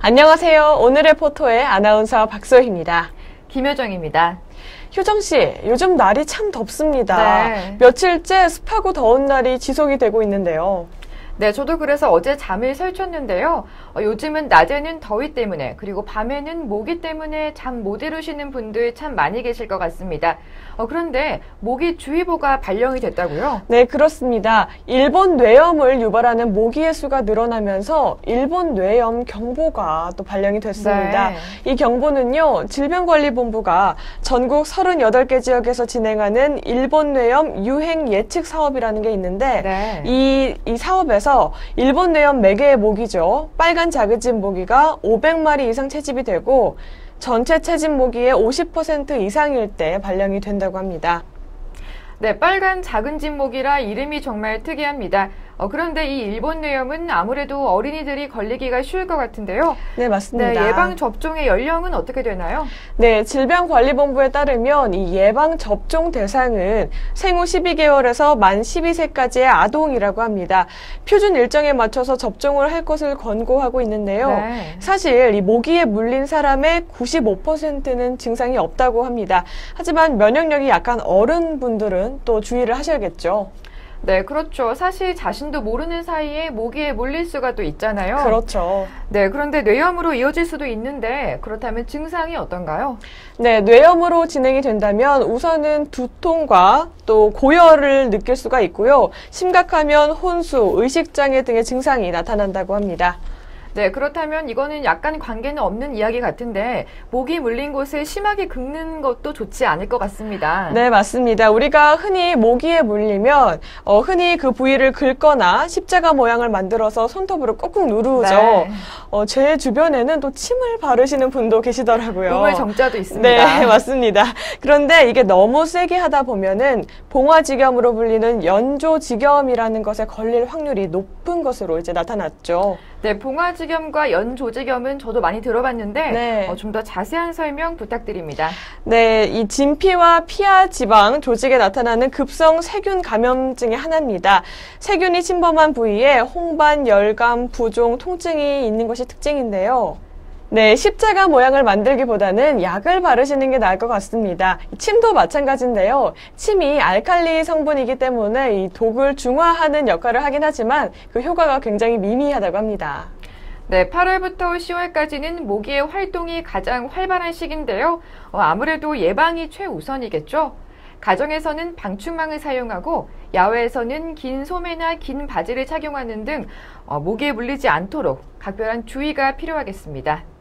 안녕하세요. 오늘의 포토의 아나운서 박소희입니다. 김효정입니다. 효정 씨, 요즘 날이 참 덥습니다. 네. 며칠째 습하고 더운 날이 지속이 되고 있는데요. 네, 저도 그래서 어제 잠을 설쳤는데요. 어, 요즘은 낮에는 더위 때문에 그리고 밤에는 모기 때문에 잠 못 이루시는 분들 참 많이 계실 것 같습니다. 어, 그런데 모기 주의보가 발령이 됐다고요? 네, 그렇습니다. 일본 뇌염을 유발하는 모기의 수가 늘어나면서 일본 뇌염 경보가 또 발령이 됐습니다. 네. 이 경보는요, 질병관리본부가 전국 38개 지역에서 진행하는 일본 뇌염 유행 예측 사업이라는 게 있는데, 네. 이, 이 사업에서 일본 뇌염 매개의 모기죠. 빨간 자그집 모기가 500마리 이상 채집이 되고, 전체 채집 모기의 50% 이상일 때 발령이 된다고 합니다. 네, 빨간 작은 진목이라 이름이 정말 특이합니다. 어, 그런데 이 일본 뇌염은 아무래도 어린이들이 걸리기가 쉬울 것 같은데요. 네, 네, 맞습니다. 예방 접종의 연령은 어떻게 되나요? 네, 질병관리본부에 따르면 이 예방 접종 대상은 생후 12개월에서 만 12세까지의 아동이라고 합니다. 표준 일정에 맞춰서 접종을 할 것을 권고하고 있는데요. 네. 사실 이 모기에 물린 사람의 95%는 증상이 없다고 합니다. 하지만 면역력이 약한 어른분들은 또 주의를 하셔야겠죠. 네, 그렇죠. 사실 자신도 모르는 사이에 모기에 물릴 수가 또 있잖아요. 그렇죠. 네, 그런데 뇌염으로 이어질 수도 있는데 그렇다면 증상이 어떤가요? 네, 뇌염으로 진행이 된다면 우선은 두통과 또 고열을 느낄 수가 있고요. 심각하면 혼수, 의식장애 등의 증상이 나타난다고 합니다. 네, 그렇다면 이거는 약간 관계는 없는 이야기 같은데 모기 물린 곳을 심하게 긁는 것도 좋지 않을 것 같습니다. 네, 맞습니다. 우리가 흔히 모기에 물리면 어, 흔히 그 부위를 긁거나 십자가 모양을 만들어서 손톱으로 꾹꾹 누르죠. 네. 어, 제 주변에는 또 침을 바르시는 분도 계시더라고요. 우물 정자도 있습니다. 네, 맞습니다. 그런데 이게 너무 세게 하다 보면은 봉화지겸으로 불리는 연조지겸이라는 것에 걸릴 확률이 높은 것으로 이제 나타났죠. 네, 봉화지겸과 연조지겸은 저도 많이 들어봤는데 네. 어, 좀 더 자세한 설명 부탁드립니다. 네, 이 진피와 피하 지방 조직에 나타나는 급성 세균 감염증의 하나입니다. 세균이 침범한 부위에 홍반, 열감, 부종, 통증이 있는 것이 특징인데요. 네, 십자가 모양을 만들기보다는 약을 바르시는 게 나을 것 같습니다. 침도 마찬가지인데요. 침이 알칼리 성분이기 때문에 이 독을 중화하는 역할을 하긴 하지만 그 효과가 굉장히 미미하다고 합니다. 네, 8월부터 10월까지는 모기의 활동이 가장 활발한 시기인데요. 어, 아무래도 예방이 최우선이겠죠. 가정에서는 방충망을 사용하고 야외에서는 긴 소매나 긴 바지를 착용하는 등 어, 모기에 물리지 않도록 각별한 주의가 필요하겠습니다.